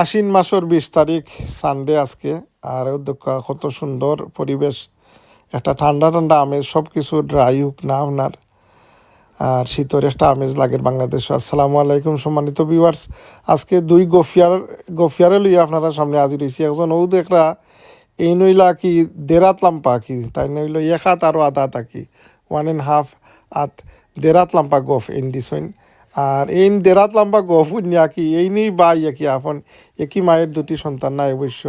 আশ্বিন মাসের বিশ তারিখ সানডে আজকে। আর উদ্যোগ কত সুন্দর পরিবেশ। একটা ঠান্ডা ঠান্ডা আমেজ সব কিছু ড্রাই হোক না আপনার। আর শীতের একটা আমেজ লাগে বাংলাদেশ। আসসালামু আলাইকুম সম্মানিত ভিউয়ার্স আজকে দুই গফিয়ার, গফিয়ারে লইয়া আপনারা সামনে হাজির হয়েছি একজন ও দেখরা এই নইলা কি দেরাত লাম্পা কি? তাই নইল এক হাত আরও আধা হাত কি ওয়ান এন্ড হাফ হাত দেরাত লাম্পা গফ এন দিছইন আর এই দেরাত লাম্বা গফ উনিয়া কি এই নেই বা ইয়া কি আপন একই মায়ের দুটি সন্তান নাই অবশ্য,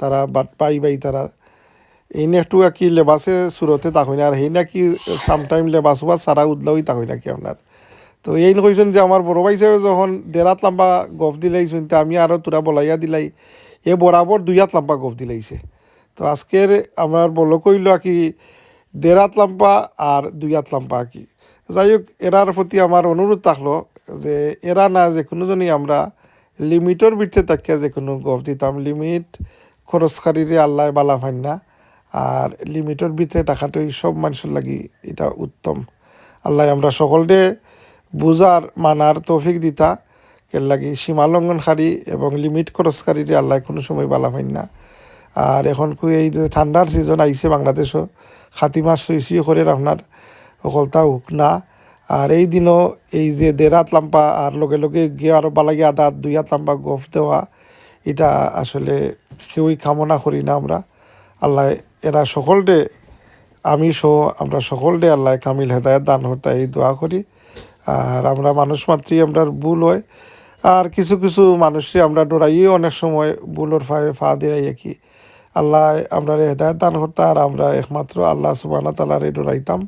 তারা বাট পাই বাই তারা। এই নিয়ে একটু কি লেবাসে সুরতে তাকই না। আর সেই নাকি সামটাইম লেবাস বা সারা উদলাওই তাকই নাকি আপনার। তো এই কইছেন যে আমার বড় ভাই সাহেব যখন দেরাত লাম্বা গফ দিলাই শুনতে, আমি আরও তোরা বলাইয়া দিলাই। এ বরাবর দুই হাত লাম্বা গফ দিলাইছে তো আজকের আমার বলো কইল কি দেড় হাত লাম্পা আর দুই হাত লাম্পা কি যাই হোক এরার প্রতি আমার অনুরোধ থাকল যে এরা না যে কোনো জনই আমরা লিমিটর ভিতরে তাকিয়া যে কোনো গফ দিতাম লিমিট খরচকারীরে আল্লাহ বালা ফাইন না। আর লিমিটর ভিতরে টাকাটাই সব মানুষের লাগি এটা উত্তম। আল্লাহ আমরা সকলরে বুজার মানার তৌফিক দিতা। কে লাগি সীমা লঙ্ঘনকারী এবং লিমিট খরচকারীরে আল্লাহ কোনো সময় বালা ফাইন না। আর এখন এই যে ঠান্ডার সিজন আইছে বাংলাদেশও খাতি মাছ সুইসি করে আপনার সকলতা হোক না, আর এই দিনও এই যে দেড় হাত লাম্পা আর লগে লগে গিয়ে আরও বালাগি আধা দুই হাত লাম্পা গফ দেওয়া, এটা আসলে কেউই কামনা করি না আমরা। আল্লাহ এরা সকলরে আমি সহ আমরা সকলরে আল্লাহ কামিল হেদায়ত দান হতে এই দোয়া করি। আর আমরা মানুষ মাত্রই আমরা ভুল হয়, আর কিছু কিছু মানুষই আমরা ডরাইও অনেক সময় ভুলোর ফায়ে ফা দিয়ে কি আল্লাহ আমরা হেদায়ত দান করতে আর আমরা একমাত্র আল্লাহ সুবাহ তালারে ডরাইতাম।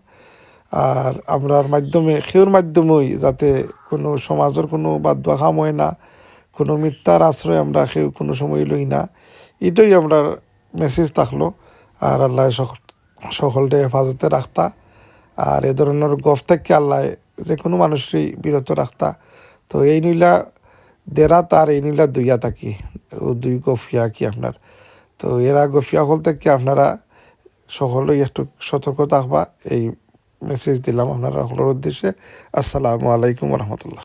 আর আমরার মাধ্যমে সেউর মাধ্যমেই যাতে কোনো সমাজের কোনো খাম হয় না, কোনো মিথ্যার আশ্রয় আমরা সেও কোনো সময় লই না, এটাই আমরা মেসেজ থাকল। আর আল্লাহ সকল সকলকে হেফাজতে রাখতা। আর এ ধরনের গফ থেকে আল্লাহ যে কোনো মানুষই বিরত রাখতা। তো এই নীলা দেরা তার এই নীলা দুইয়া থাকি। ও দুই গফিয়া কি আপনার? তো এরা গফিয়া হল থেকে আপনারা সকলেই একটু সতর্ক থাকবা। এই মেসেজ দিলাম আপনারা সকলের উদ্দেশ্যে। আসসালামু আলাইকুম রহমতুল্লাহ।